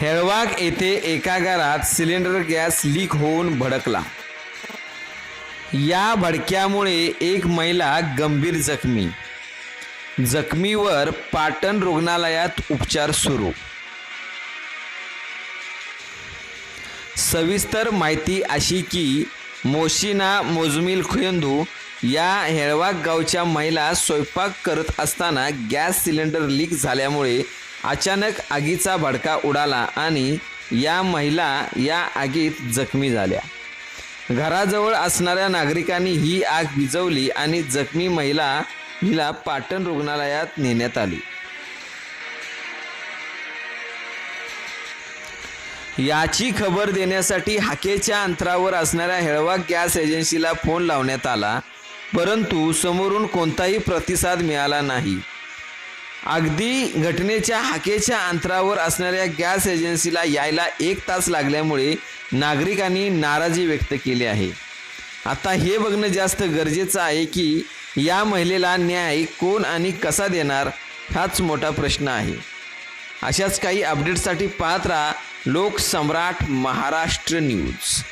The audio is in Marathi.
हेळवाक येथे एका घरात सिलेंडर गॅस लीक होऊन भडकला. या भडक्यामुळे एक महिला गंभीर जखमी. जखमीवर पाटण रुग्णालयात उपचार सुरू. सविस्तर माहिती अशी की मोशिना मोजमिल खुयंदू या हेळवाक गावच्या महिला स्वयंपाक करत असताना गॅस सिलेंडर लीक झाल्यामुळे अचानक आगीचा भडका उडाला आणि या महिला या आगीत जखमी झाल्या. घराजवळ असणाऱ्या नागरिकांनी ही आग विजवली आणि जखमी महिला हिला पाटण रुग्णालयात नेण्यात आली. याची खबर देण्यासाठी हाकेच्या अंतरावर असणाऱ्या हेळवा गॅस एजन्सीला फोन लावण्यात आला परंतु समोरून कोणताही प्रतिसाद मिळाला नाही. अगदी घटनेच्या हाकेच्या अंतरावर असणाऱ्या गॅस एजन्सीला यायला एक तास लागल्यामुळे नागरिकांनी नाराजी व्यक्त केली आहे. आता हे बघणं जास्त गरजेचं आहे की या महिलेला न्याय कोण आणि कसा देणार हाच मोठा प्रश्न आहे. अशाच काही अपडेट्ससाठी पाहत राहा लोकसम्राट महाराष्ट्र न्यूज